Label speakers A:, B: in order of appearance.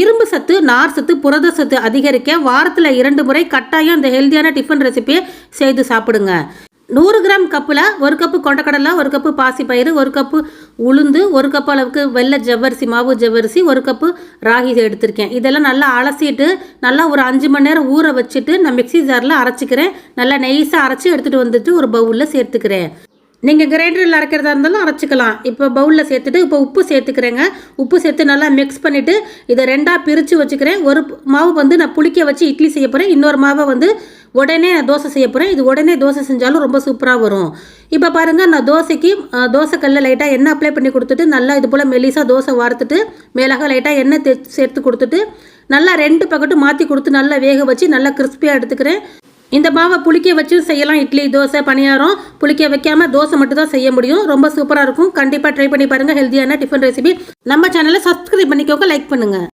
A: இரும்பு சத்து நார் சத்து புரத சத்து அதிகரிக்க வாரத்தில் இரண்டு முறை கட்டாயம் இந்த ஹெல்த்தியான டிஃபன் ரெசிபியை செய்து சாப்பிடுங்க. நூறு கிராம் கப்பில் ஒரு கப்பு கொண்டக்கடலை ஒரு கப்பு பாசிப்பயிறு ஒரு கப்பு உளுந்து ஒரு கப்பு அளவுக்கு வெள்ளை ஜவ்வரிசி மாவு ஜவ்வரிசி ஒரு கப்பு ராகி எடுத்திருக்கேன். இதெல்லாம் நல்லா அலசிட்டு நல்லா ஒரு அஞ்சு மணி நேரம் ஊற வச்சுட்டு நான் மிக்ஸி ஜாரில் அரைச்சிக்கிறேன். நல்லா நெய்ஸாக அரைச்சி எடுத்துகிட்டு வந்துட்டு ஒரு பவுலில் சேர்த்துக்கிறேன். நீங்கள் கிரைண்டரில் அரைக்கிறதா இருந்தாலும் அரைச்சிக்கலாம். இப்போ பவுலில் சேர்த்துட்டு இப்போ உப்பு சேர்த்துக்கிறேங்க. உப்பு சேர்த்து நல்லா மிக்ஸ் பண்ணிவிட்டு இதை ரெண்டாக பிரித்து வச்சுக்கிறேன். ஒரு மாவு வந்து நான் புளிக்க வச்சு இட்லி செய்ய போகிறேன் இன்னொரு மாவை வந்து உடனே நான் தோசை செய்ய போகிறேன் இது உடனே தோசை செஞ்சாலும் ரொம்ப சூப்பராக வரும். இப்போ பாருங்கள் நான் தோசைக்கு தோசைக்கல்ல லைட்டாக எண்ணெய் அப்ளை பண்ணி கொடுத்துட்டு நல்லா இது போல் மெலிசாக தோசை வார்த்துட்டு மேலாக லைட்டாக எண்ணெய் தே- சேர்த்து கொடுத்துட்டு நல்லா ரெண்டு பக்கட்டும் மாற்றி கொடுத்து நல்லா வேக வச்சு நல்லா கிறிஸ்பியாக எடுத்துக்கிறேன். இந்த மாவை புளிக்க வச்சு செய்யலாம். இட்லி தோசை பணியாரம் புளிக்க வைக்காமல் தோசை மட்டும் தான் செய்ய முடியும். ரொம்ப சூப்பராக இருக்கும். கண்டிப்பாக ட்ரை பண்ணி பாருங்கள் ஹெல்த்தியான டிஃபன் ரெசிபி நம்ம சேனலை சப்ஸ்கிரைப் பண்ணிக்கோங்க. லைக் பண்ணுங்கள்